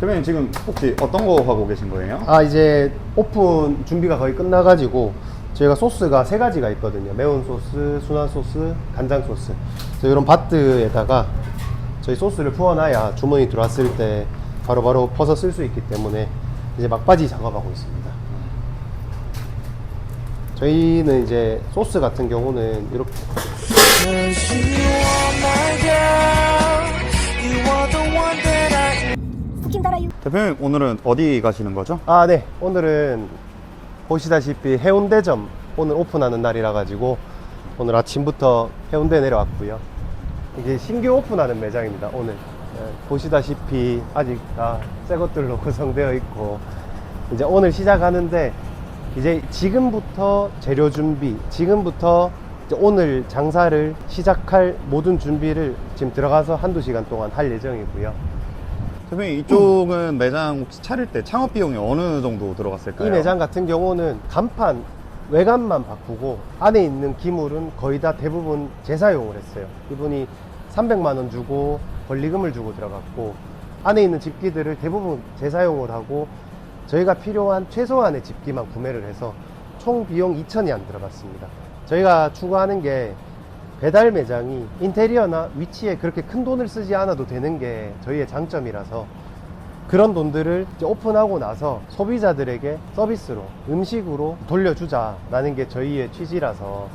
대표님 지금 혹시 어떤 거 하고 계신 거예요? 아 이제 오픈 준비가 거의 끝나가지고 저희가 소스가 세 가지가 있거든요. 매운 소스, 순한 소스, 간장 소스. 그래서 이런 바트에다가 저희 소스를 부어놔야 주문이 들어왔을 때 바로바로 퍼서 쓸 수 있기 때문에 이제 막바지 작업하고 있습니다. 저희는 이제 소스 같은 경우는 이렇게 달아요. 대표님 오늘은 어디 가시는 거죠? 아, 네. 오늘은 보시다시피 해운대점 오늘 오픈하는 날이라 가지고 오늘 아침부터 해운대 내려왔고요. 이게 신규 오픈하는 매장입니다. 오늘 예, 보시다시피 아직 다새 것들로 구성되어 있고 이제 오늘 시작하는데 이제 지금부터 재료 준비, 지금부터 오늘 장사를 시작할 모든 준비를 지금 들어가서 한두 시간 동안 할 예정이고요. 대표님 이쪽은 매장 혹시 차릴 때 창업 비용이 어느 정도 들어갔을까요? 이 매장 같은 경우는 간판 외관만 바꾸고 안에 있는 기물은 거의 다 대부분 재사용을 했어요. 이분이 300만 원 주고 권리금을 주고 들어갔고 안에 있는 집기들을 대부분 재사용을 하고 저희가 필요한 최소한의 집기만 구매를 해서 총 비용 2천이 안 들어갔습니다. 저희가 추구하는 게 배달 매장이 인테리어나 위치에 그렇게 큰 돈을 쓰지 않아도 되는 게 저희의 장점이라서 그런 돈들을 오픈하고 나서 소비자들에게 서비스로 음식으로 돌려주자라는 게 저희의 취지라서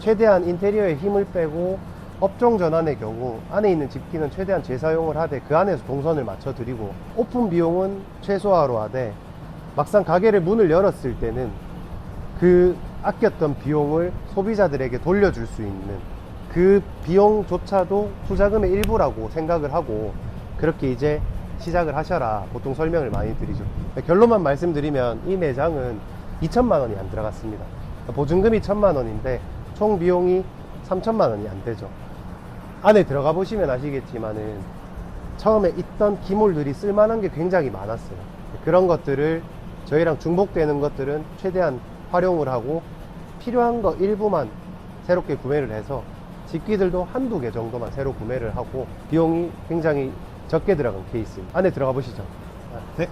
최대한 인테리어에 힘을 빼고 업종 전환의 경우 안에 있는 집기는 최대한 재사용을 하되 그 안에서 동선을 맞춰드리고 오픈 비용은 최소화로 하되 막상 가게를 문을 열었을 때는 그 아꼈던 비용을 소비자들에게 돌려줄 수 있는 그 비용조차도 투자금의 일부라고 생각을 하고 그렇게 이제 시작을 하셔라. 보통 설명을 많이 드리죠. 결론만 말씀드리면 이 매장은 2천만 원이 안 들어갔습니다. 보증금이 1천만 원인데 총 비용이 3천만 원이 안 되죠. 안에 들어가 보시면 아시겠지만은 처음에 있던 기물들이 쓸만한 게 굉장히 많았어요. 그런 것들을 저희랑 중복되는 것들은 최대한 활용을 하고 필요한 거 일부만 새롭게 구매를 해서 집기들도 한두 개 정도만 새로 구매를 하고 비용이 굉장히 적게 들어간 케이스 안에 들어가 보시죠 네.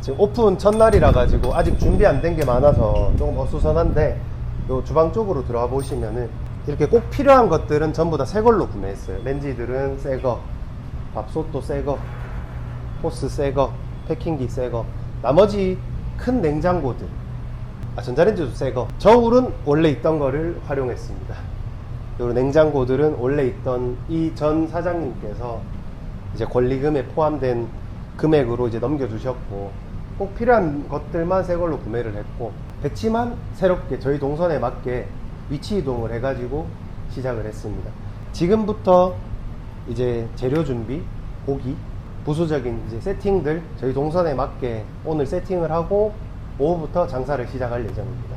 지금 오픈 첫날이라 가지고 아직 준비 안 된 게 많아서 조금 어수선한데 요 주방 쪽으로 들어와 보시면은 이렇게 꼭 필요한 것들은 전부 다 새 걸로 구매했어요. 렌지들은 새 거 밥솥도 새 거 호스 새 거 패킹기 새 거 나머지 큰 냉장고들 아 전자레인지도 새 거. 저울은 원래 있던 거를 활용했습니다. 요 냉장고들은 원래 있던 이 전 사장님께서 이제 권리금에 포함된 금액으로 이제 넘겨주셨고 꼭 필요한 것들만 새 걸로 구매를 했고 배치만 새롭게 저희 동선에 맞게 위치 이동을 해가지고 시작을 했습니다. 지금부터 이제 재료 준비, 고기, 부수적인 이제 세팅들 저희 동선에 맞게 오늘 세팅을 하고 오후부터 장사를 시작할 예정입니다.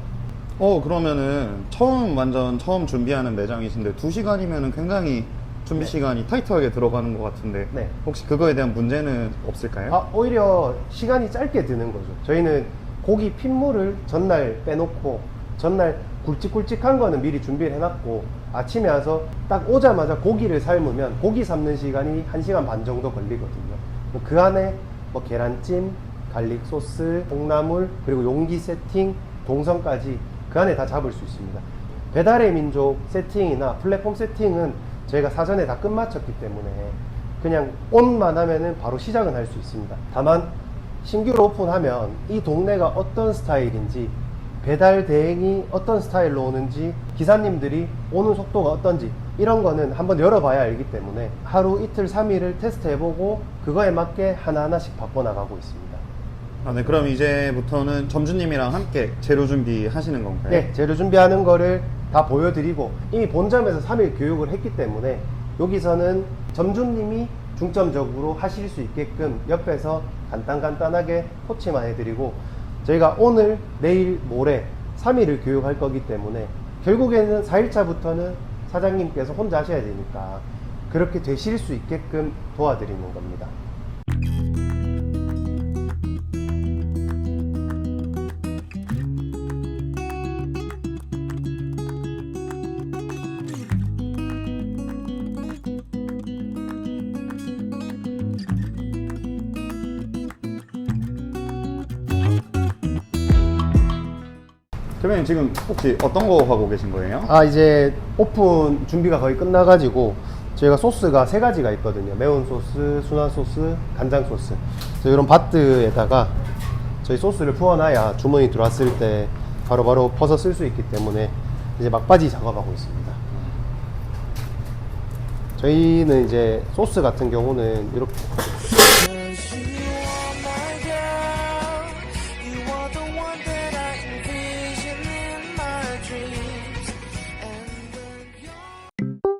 어 그러면은 처음 완전 처음 준비하는 매장이신데 2 시간이면은 굉장히 준비 네. 시간이 타이트하게 들어가는 것 같은데 네. 혹시 그거에 대한 문제는 없을까요? 아, 오히려 시간이 짧게 드는 거죠. 저희는 고기 핏물을 전날 빼놓고 전날 굵직굵직한 거는 미리 준비를 해놨고 아침에 와서 딱 오자마자 고기를 삶으면 고기 삶는 시간이 1시간 반 정도 걸리거든요. 그 안에 뭐 계란찜, 갈릭 소스, 콩나물, 그리고 용기 세팅, 동선까지 그 안에 다 잡을 수 있습니다. 배달의 민족 세팅이나 플랫폼 세팅은 저희가 사전에 다 끝마쳤기 때문에 그냥 온만 하면은 바로 시작은 할 수 있습니다. 다만 신규로 오픈하면 이 동네가 어떤 스타일인지 배달 대행이 어떤 스타일로 오는지 기사님들이 오는 속도가 어떤지 이런 거는 한번 열어봐야 알기 때문에 하루 이틀 3일을 테스트해보고 그거에 맞게 하나하나씩 바꿔나가고 있습니다. 아, 네 그럼 이제부터는 점주님이랑 함께 재료 준비 하시는 건가요? 네, 재료 준비하는 거를 다 보여드리고 이미 본점에서 3일 교육을 했기 때문에 여기서는 점주님이 중점적으로 하실 수 있게끔 옆에서 간단간단하게 코치만 해드리고 저희가 오늘, 내일, 모레 3일을 교육할 거기 때문에 결국에는 4일차부터는 사장님께서 혼자 하셔야 되니까 그렇게 되실 수 있게끔 도와드리는 겁니다. 그러면 지금 혹시 어떤 거 하고 계신 거예요? 아 이제 오픈 준비가 거의 끝나가지고 저희가 소스가 세 가지가 있거든요. 매운 소스, 순한 소스, 간장 소스. 그래서 이런 바트에다가 저희 소스를 부어놔야 주문이 들어왔을 때 바로바로 퍼서 쓸 수 있기 때문에 이제 막바지 작업하고 있습니다. 저희는 이제 소스 같은 경우는 이렇게 you